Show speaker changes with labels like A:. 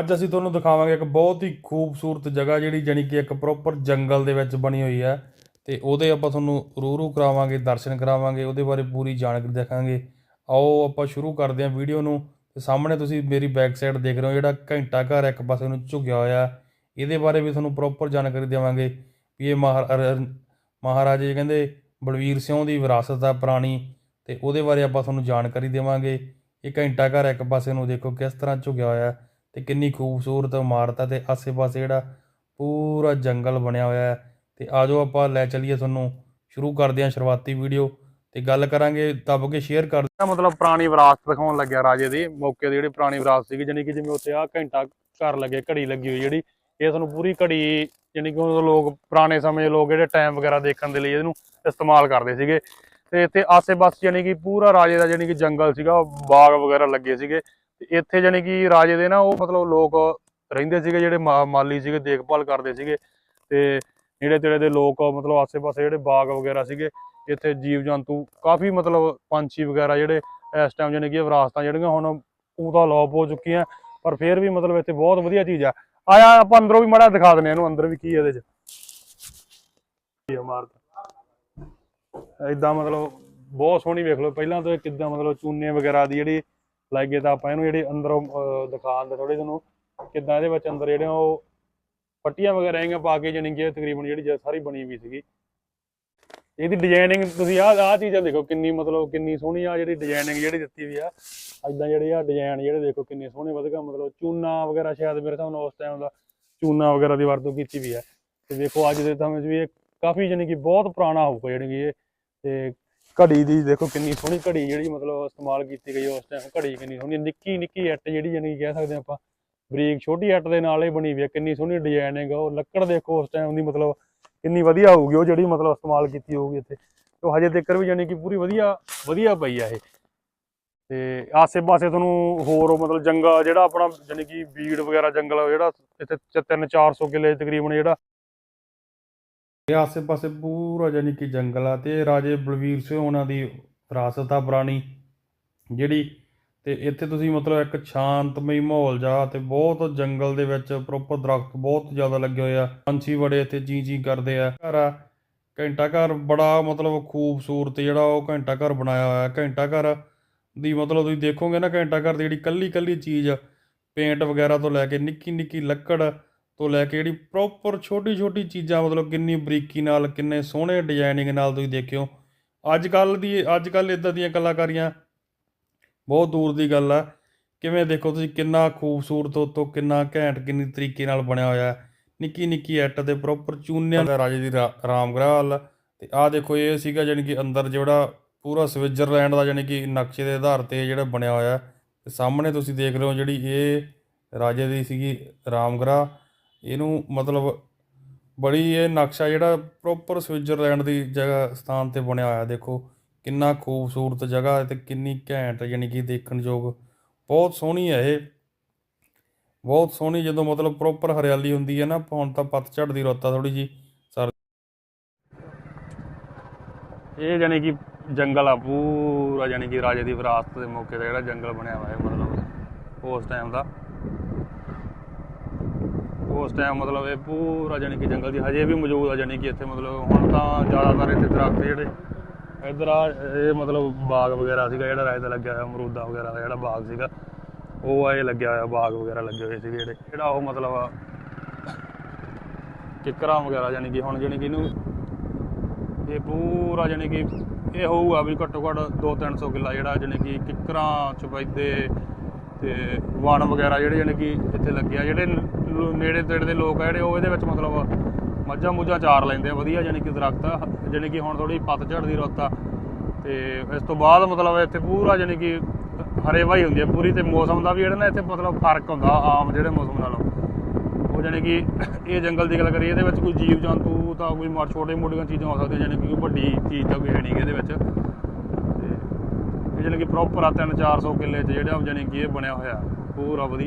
A: ਅੱਜ ਅਸੀਂ ਤੁਹਾਨੂੰ ਦਿਖਾਵਾਂਗੇ ਇੱਕ ਬਹੁਤ ਹੀ ਖੂਬਸੂਰਤ ਜਗ੍ਹਾ ਜਿਹੜੀ ਜਾਣੀ ਕਿ ਇੱਕ ਪ੍ਰੋਪਰ ਜੰਗਲ ਦੇ ਵਿੱਚ ਬਣੀ ਹੋਈ ਹੈ। ਤੇ ਉਹਦੇ ਆਪਾਂ ਤੁਹਾਨੂੰ ਰੂ-ਰੂ ਕਰਾਵਾਂਗੇ, ਦਰਸ਼ਨ ਕਰਾਵਾਂਗੇ, ਉਹਦੇ ਬਾਰੇ ਪੂਰੀ ਜਾਣਕਾਰੀ ਦੇਖਾਂਗੇ। ਆਓ ਆਪਾਂ ਸ਼ੁਰੂ ਕਰਦੇ ਹਾਂ ਵੀਡੀਓ ਨੂੰ। ਤੇ ਸਾਹਮਣੇ ਤੁਸੀਂ ਮੇਰੀ ਬੈਕ ਸਾਈਡ ਦੇਖ ਰਹੇ ਹੋ, ਜਿਹੜਾ ਘੰਟਾ ਘਰ ਇੱਕ ਪਾਸੇ ਨੂੰ ਝੁਕਿਆ ਹੋਇਆ। ਇਹਦੇ ਬਾਰੇ ਵੀ ਤੁਹਾਨੂੰ ਪ੍ਰੋਪਰ ਜਾਣਕਾਰੀ ਦੇਵਾਂਗੇ ਵੀ ਇਹ ਮਹਾਰਾ- ਮਹਾਰਾਜੇ ਕਹਿੰਦੇ ਬਲਵੀਰ ਸਿੰਘ ਦੀ ਵਿਰਾਸਤ ਆ ਪੁਰਾਣੀ। ਤੇ ਉਹਦੇ ਬਾਰੇ ਆਪਾਂ ਤੁਹਾਨੂੰ ਜਾਣਕਾਰੀ ਦੇਵਾਂਗੇ। ਇਹ ਘੰਟਾ ਘਰ ਇੱਕ ਪਾਸੇ ਨੂੰ ਦੇਖੋ ਕਿਸ ਤਰ੍ਹਾਂ ਝੁਕਿਆ ਹੋਇਆ। ਹੈ ਅਤੇ ਕਿੰਨੀ ਖੂਬਸੂਰਤ ਇਮਾਰਤ ਹੈ ਅਤੇ ਆਸੇ-ਪਾਸੇ ਜਿਹੜਾ ਪੂਰਾ ਜੰਗਲ ਬਣਿਆ ਹੋਇਆ ਹੈ। ਅਤੇ ਆ ਜਾਓ ਆਪਾਂ ਲੈ ਚੱਲੀਏ ਤੁਹਾਨੂੰ ਸ਼ੁਰੂ ਕਰਦੇ ਹਾਂ ਸ਼ੁਰੂਆਤੀ ਵੀਡੀਓ ਤੇ ਗੱਲ ਕਰਾਂਗੇ ਦੱਬ ਕੇ ਸ਼ੇਅਰ ਕਰ ਮਤਲਬ ਪੁਰਾਣੀ ਵਿਰਾਸਤ ਦਿਖਾਉਣ ਲੱਗਿਆ ਰਾਜੇ ਦੀ, ਮੌਕੇ ਦੀ ਜਿਹੜੀ ਪੁਰਾਣੀ ਵਿਰਾਸਤ ਸੀਗੀ ਜਾਨੀ ਕਿ ਜਿਵੇਂ ਉੱਥੇ ਆ ਘੰਟਾ ਘਰ ਲੱਗੇ, ਘੜੀ ਲੱਗੀ ਹੋਈ ਜਿਹੜੀ, ਇਹ ਤੁਹਾਨੂੰ ਪੂਰੀ ਘੜੀ ਜਾਨੀ ਕਿ ਉਦੋਂ ਲੋਕ ਪੁਰਾਣੇ ਸਮੇਂ ਦੇ ਲੋਕ ਜਿਹੜੇ ਟਾਈਮ ਵਗੈਰਾ ਦੇਖਣ ਦੇ ਲਈ ਇਹਨੂੰ ਇਸਤੇਮਾਲ ਕਰਦੇ ਸੀਗੇ। ਤੇ ਇੱਥੇ ਆਸੇ-ਪਾਸੇ ਜਾਨੀ ਕਿ ਪੂਰਾ ਰਾਜੇ ਦਾ ਜਾਨੀ ਕਿ ਜੰਗਲ ਸੀਗਾ ਬਾਗ ਵਗੈਰਾ ਲੱਗੇ ਸੀਗੇ। ਤੇ ਇੱਥੇ ਜਾਨੀ ਕਿ ਰਾਜੇ ਦੇ ਨਾ ਉਹ ਮਤਲਬ ਲੋਕ ਰਹਿੰਦੇ ਸੀਗੇ ਜਿਹੜੇ ਮਾ- ਮਾਲੀ ਸੀਗੇ, ਦੇਖਭਾਲ ਕਰਦੇ ਸੀਗੇ ਤੇ ਨੇੜੇ ਤੇੜੇ ਦੇ ਲੋਕ ਮਤਲਬ ਆਸੇ-ਪਾਸੇ ਜਿਹੜੇ ਬਾਗ ਵਗੈਰਾ ਸੀਗੇ, ਇੱਥੇ ਜੀਵ ਜੰਤੂ ਕਾਫੀ ਮਤਲਬ ਪੰਛੀ ਵਗੈਰਾ ਜਿਹੜੇ ਇਸ ਟਾਈਮ ਜਾਨੀ ਕਿ ਵਿਰਾਸਤਾਂ ਜਿਹੜੀਆਂ ਹੁਣ ਉਹ ਤਾਂ ਲੋਪ ਹੋ ਚੁੱਕੀਆਂ, ਪਰ ਫਿਰ ਵੀ ਮਤਲਬ ਇੱਥੇ ਬਹੁਤ ਵਧੀਆ ਚੀਜ਼ ਆ। ਆਇਆ, ਆਪਾਂ ਅੰਦਰੋਂ ਵੀ ਮਾੜਾ ਦਿਖਾ ਦਿੰਦੇ ਆ ਇਹਨੂੰ, ਅੰਦਰ ਵੀ ਕੀ ਇਹਦੇ ਚ। ਇਹ ਇਮਾਰਤ। ਇਦਾਂ ਮਤਲਬ ਬਹੁਤ ਸੋਹਣੀ ਵੇਖ ਲਓ, ਪਹਿਲਾਂ ਤੋਂ ਇਹ ਕਿੱਦਾਂ ਮਤਲਬ ਚੂਨੇ ਵਗੈਰਾ ਦੀ ਜਿਹੜੀ ਲੱਗੇ ਤਾਂ ਆਪਾਂ ਇਹਨੂੰ ਜਿਹੜੀ ਅੰਦਰੋਂ ਦਿਖਾ ਦਿੰਦੇ ਥੋੜੇ ਤੁਹਾਨੂੰ ਕਿੱਦਾਂ ਇਹਦੇ ਵਿੱਚ ਅੰਦਰ ਜਿਹੜੇ ਉਹ ਪੱਟੀਆਂ ਵਗੈਰਾ ਹੈਗੀਆਂ ਪਾ ਕੇ ਜਾਣੀ ਕਿ ਤਕਰੀਬਨ ਜਿਹੜੀ ਜ- ਸਾਰੀ ਬਣੀ ਵੀ ਸੀਗੀ। ਇਹਦੀ ਡਿਜ਼ਾਈਨਿੰਗ ਤੁਸੀਂ ਆਹ ਆਹ ਚੀਜ਼ਾਂ ਦੇਖੋ ਕਿੰਨੀ ਮਤਲਬ ਕਿੰਨੀ ਸੋਹਣੀ ਆ ਜਿਹੜੀ ਡਿਜ਼ਾਈਨਿੰਗ ਜਿਹੜੀ ਦਿੱਤੀ ਵੀ ਆ। ਇਦਾਂ ਜਿਹੜੇ ਆ ਡਿਜ਼ਾਈਨ ਜਿਹੜੇ ਦੇਖੋ ਕਿੰਨੇ ਸੋਹਣੇ ਵਧਗਾ ਮਤਲਬ ਚੂਨਾ ਵਗੈਰਾ ਸ਼ਾਇਦ ਮੇਰੇ ਹਿਸਾਬ ਨਾਲ ਉਸ ਟਾਈਮ ਦਾ ਚੂਨਾ ਵਗੈਰਾ ਦੀ ਵਰਤੋਂ ਕੀਤੀ ਵੀ ਆ। ਤੇ ਦੇਖੋ ਅੱਜ ਦੇ ਸਮੇਂ 'ਚ ਵੀ ਇਹ ਕਾਫੀ ਜਾਣੀ ਕਿ ਬਹੁਤ ਪੁਰਾਣਾ ਹੋਊਗਾ ਜਿਹੜੀ ਕਿ ਇਹ। ਤੇ ਘੜੀ ਦੀ ਦੇਖੋ ਕਿੰਨੀ ਸੋਹਣੀ ਘੜੀ ਜਿਹੜੀ ਮਤਲਬ ਇਸਤੇਮਾਲ ਕੀਤੀ ਗਈ ਉਸ ਟਾਈਮ ਘੜੀ ਕਿੰਨੀ ਸੋਹਣੀ, ਨਿੱਕੀ ਨਿੱਕੀ ਇੱਟ ਜਿਹੜੀ ਜਾਣੀ ਕਿ ਕਹਿ ਸਕਦੇ ਆਪਾਂ, ਬਰੀਕ ਛੋਟੀ ਇੱਟ ਦੇ ਨਾਲ ਇਹ ਬਣੀ ਵੀ ਹੈ ਕਿੰਨੀ ਸੋਹਣੀ ਡਿਜ਼ਾਈਨਿੰਗ ਉਹ ਲੱਕੜ ਦੇਖੋ ਉਸ ਟਾਈਮ ਦੀ ਮਤਲਬ ਕਿੰਨੀ ਵਧੀਆ ਹੋਊਗੀ, ਉਹ ਜਿਹੜੀ ਮਤਲਬ ਇਸਤੇਮਾਲ ਕੀਤੀ ਹੋਊਗੀ ਇੱਥੇ। ਤੇ ਹਜੇ ਤੱਕ ਵੀ ਜਾਣੀ ਕਿ ਪੂਰੀ ਵਧੀਆ ਵਧੀਆ ਪਈ ਆ ਇਹ। ਤੇ ਆਸੇ-ਪਾਸੇ ਤੁਹਾਨੂੰ ਹੋਰ ਮਤਲਬ ਜੰਗਲ, ਜਿਹੜਾ ਆਪਣਾ ਜਾਣੀ ਕਿ ਬੀੜ ਵਗੈਰਾ ਜੰਗਲ ਜਿਹੜਾ ਇੱਥੇ 3-400 ਕਿੱਲੇ ਤਕਰੀਬਨ ਜਿਹੜਾ ਇਹ ਆਸੇ-ਪਾਸੇ ਪੂਰਾ ਜਾਨੀ ਕਿ ਜੰਗਲ ਆ ਤੇ ਰਾਜੇ ਬਲਵੀਰ ਸਿੰਘ ਉਹਨਾਂ ਦੀ ਵਿਰਾਸਤ ਆ ਪੁਰਾਣੀ, ਜਿਹੜੀ ਤੇ ਇੱਥੇ ਤੁਸੀਂ ਮਤਲਬ ਇੱਕ ਸ਼ਾਂਤਮਈ ਮਾਹੌਲ ਜਾ ਤੇ ਬਹੁਤ ਜੰਗਲ ਦੇ ਵਿੱਚ ਪ੍ਰੋਪਰ ਦਰਖਤ ਬਹੁਤ ਜ਼ਿਆਦਾ ਲੱਗੇ ਹੋਏ ਆ, ਪੰਛੀ ਬੜੇ ਇੱਥੇ ਜੀ ਜੀ ਕਰਦੇ ਆ, ਘਰ ਆ, ਘੰਟਾ ਘਰ ਬੜਾ ਮਤਲਬ ਖੂਬਸੂਰਤ ਜਿਹੜਾ ਉਹ ਘੰਟਾ ਘਰ ਬਣਾਇਆ ਹੋਇਆ, ਘੰਟਾ ਘਰ ਦੀ ਮਤਲਬ ਤੁਸੀਂ ਦੇਖੋਗੇ ਨਾ ਘੰਟਾ ਘਰ ਦੀ ਜਿਹੜੀ ਕੱਲੀ ਕੱਲੀ ਚੀਜ਼, ਪੇਂਟ ਵਗੈਰਾ ਤੋਂ ਲੈ ਕੇ ਨਿੱਕੀ ਨਿੱਕੀ ਲੱਕੜ ਤੋਂ ਲੈ ਕੇ ਜਿਹੜੀ ਪ੍ਰੋਪਰ ਛੋਟੀ ਛੋਟੀ ਚੀਜ਼ਾਂ, ਮਤਲਬ ਕਿੰਨੀ ਬਰੀਕੀ ਨਾਲ, ਕਿੰਨੇ ਸੋਹਣੇ ਡਿਜ਼ਾਈਨਿੰਗ ਨਾਲ ਤੁਸੀਂ ਦੇਖਿਓ ਅੱਜ ਕੱਲ ਦੀ ਅੱਜ ਕੱਲ ਇਦਾਂ ਦੀਆਂ ਕਲਾਕਾਰੀਆਂ ਬਹੁਤ ਦੂਰ ਦੀ ਗੱਲ ਆ ਕਿਵੇਂ ਦੇਖੋ ਤੁਸੀਂ ਕਿੰਨਾ ਖੂਬਸੂਰਤ ਉਤੋਂ ਕਿੰਨਾ ਘੈਂਟ, ਕਿੰਨੀ ਤਰੀਕੇ ਨਾਲ ਬਣਿਆ ਹੋਇਆ ਹੈ। ਨਿੱਕੀ ਨਿੱਕੀ ਐਟ 'ਤੇ ਪ੍ਰੋਪਰ ਚੂਨਿਆਂ ਦਾ ਰਾਜੇ ਦੀ ਰਾ- ਰਾਮਗ੍ਰਹਿ ਤੇ ਆਹ ਦੇਖੋ ਇਹ ਸੀਗਾ ਜਾਣੀ ਕਿ ਅੰਦਰ ਜਿਹੜਾ ਪੂਰਾ ਸਵਿਟਜ਼ਰਲੈਂਡ ਦਾ ਜਾਣੀ ਕਿ ਨਕਸ਼ੇ ਦੇ ਆਧਾਰ ਤੇ ਜਿਹੜਾ ਬਣਿਆ ਹੋਇਆ ਹੈ। ਤੇ ਸਾਹਮਣੇ ਤੁਸੀਂ ਦੇਖ ਰਹੇ ਹੋ ਜਿਹੜੀ ਇਹ ਰਾਜੇ ਦੀ ਸੀਗੀ ਰਾਮਗ੍ਰਹਿ ਇਹਨੂੰ ਮਤਲਬ ਬੜੀ ਇਹ ਨਕਸ਼ਾ ਜਿਹੜਾ ਪ੍ਰੋਪਰ ਸਵਿਟਜ਼ਰਲੈਂਡ ਦੀ ਜਗ੍ਹਾ ਸਥਾਨ ਤੇ ਬਣਿਆ ਹੋਇਆ, ਦੇਖੋ ਕਿੰਨਾ ਖੂਬਸੂਰਤ ਜਗ੍ਹਾ ਤੇ ਕਿੰਨੀ ਘੈਂਟ ਯਾਨੀ ਕਿ ਦੇਖਣ ਯੋਗ ਬਹੁਤ ਸੋਹਣੀ ਹੈ ਇਹ। ਬਹੁਤ ਸੋਹਣੀ ਜਦੋਂ ਮਤਲਬ ਪ੍ਰੋਪਰ ਹਰਿਆਲੀ ਹੁੰਦੀ ਹੈ ਨਾ, ਹੁਣ ਤਾਂ ਪਤਝੜ ਦੀ ਰੋਤਾ ਆ ਥੋੜੀ ਜੀ ਸਰ ਇਹ ਜਾਨੀ ਕਿ ਜੰਗਲ ਆ, ਪੂਰਾ ਜਾਨੀ ਕਿ ਰਾਜੇ ਦੀ ਵਿਰਾਸਤ ਦੇ ਮੌਕੇ ਤੇ ਜਿਹੜਾ ਜੰਗਲ ਬਣਿਆ ਹੋਇਆ ਹੈ ਮਤਲਬ ਉਸ ਟਾਈਮ ਦਾ। ਉਸ ਟਾਈਮ ਮਤਲਬ ਇਹ ਪੂਰਾ ਜਾਨੀ ਕਿ ਜੰਗਲ ਦੀ ਹਜੇ ਵੀ ਮੌਜੂਦ ਆ ਜਾਨੀ ਕਿ ਇੱਥੇ ਮਤਲਬ ਹੁਣ ਤਾਂ ਜ਼ਿਆਦਾਤਰ ਇੱਥੇ ਦਰਖਤ ਜਿਹੜੇ। ਇੱਧਰ ਆ, ਇਹ ਮਤਲਬ ਬਾਗ ਵਗੈਰਾ ਸੀਗਾ, ਜਿਹੜਾ ਰਾਜ ਦਾ ਲੱਗਿਆ ਹੋਇਆ, ਅਮਰੂਦਾ ਵਗੈਰਾ ਦਾ ਜਿਹੜਾ ਬਾਗ ਸੀਗਾ, ਉਹ ਆ ਇਹ ਲੱਗਿਆ ਹੋਇਆ, ਬਾਗ ਵਗੈਰਾ ਲੱਗੇ ਹੋਏ ਸੀਗੇ ਜਿਹੜੇ। ਜਿਹੜਾ ਉਹ ਮਤਲਬ ਆ ਕਿਕਰਾਂ ਵਗੈਰਾ ਜਾਨੀ ਕਿ ਹੁਣ ਜਾਨੀ ਕਿ ਇਹਨੂੰ ਇਹ ਪੂਰਾ ਜਾਨੀ ਕਿ ਇਹ ਹੋਊਗਾ ਵੀ ਘੱਟੋ ਘੱਟ 2-300 ਕਿੱਲਾ ਜਿਹੜਾ ਜਾਨੀ ਕਿ ਕਿਕਰਾਂ ਚੁਪੈਦੇ ਤੇ ਵਣ ਵਗੈਰਾ ਜਿਹੜੇ ਜਾਨੀ ਕਿ ਇੱਥੇ ਲੱਗੇ ਆ, ਜਿਹੜੇ ਨੇੜੇ ਤੇੜੇ ਦੇ ਲੋਕ ਆ ਜਿਹੜੇ, ਉਹ ਇਹਦੇ ਵਿੱਚ ਮਤਲਬ ਮੱਝਾਂ ਮੁੱਝਾਂ ਚਾਰ ਲੈਂਦੇ ਆ, ਵਧੀਆ ਜਾਨੀ ਕਿ ਦਰਖਤ ਆ ਜਾਨੀ ਕਿ ਹੁਣ ਥੋੜੀ ਪਤਝੜ ਦੀ ਰੁੱਤ ਆ। ਤੇ ਇਸ ਤੋਂ ਬਾਅਦ ਮਤਲਬ ਇੱਥੇ ਪੂਰਾ ਜਾਨੀ ਕਿ ਹਰੇਵਾਈ ਹੁੰਦੀ ਆ, ਪੂਰੀ ਤੇ ਮੌਸਮ ਦਾ ਵੀ ਜਿਹੜਾ ਨਾ ਇੱਥੇ ਮਤਲਬ ਫ਼ਰਕ ਹੁੰਦਾ, ਆਮ ਜਿਹੜੇ ਮੌਸਮ ਨਾਲੋਂ। ਉਹ ਜਾਨੀ ਕਿ ਇਹ ਜੰਗਲ ਦੀ ਗੱਲ ਕਰੀਏ, ਇਹਦੇ ਵਿੱਚ ਕੋਈ ਜੀਵ ਜੰਤੂ ਤਾਂ ਕੋਈ ਮਾਰ ਛੋਟੇ ਮੋਟੀਆਂ ਚੀਜ਼ਾਂ ਹੋ ਸਕਦੀਆਂ ਜਾਨੀ ਕਿ ਕੋਈ ਵੱਡੀ ਚੀਜ਼ ਤਾਂ ਕੋਈ ਹੈ ਨਹੀਂ ਇਹਦੇ ਵਿੱਚ। ਤੇ ਇਹ ਜਾਨੀ ਕਿ ਪ੍ਰੋਪਰ ਆ 3-400 ਕਿੱਲੇ 'ਚ ਜਿਹੜਾ ਜਾਨੀ ਕਿ ਇਹ ਬਣਿਆ ਹੋਇਆ, ਪੂਰਾ ਵਧੀਆ।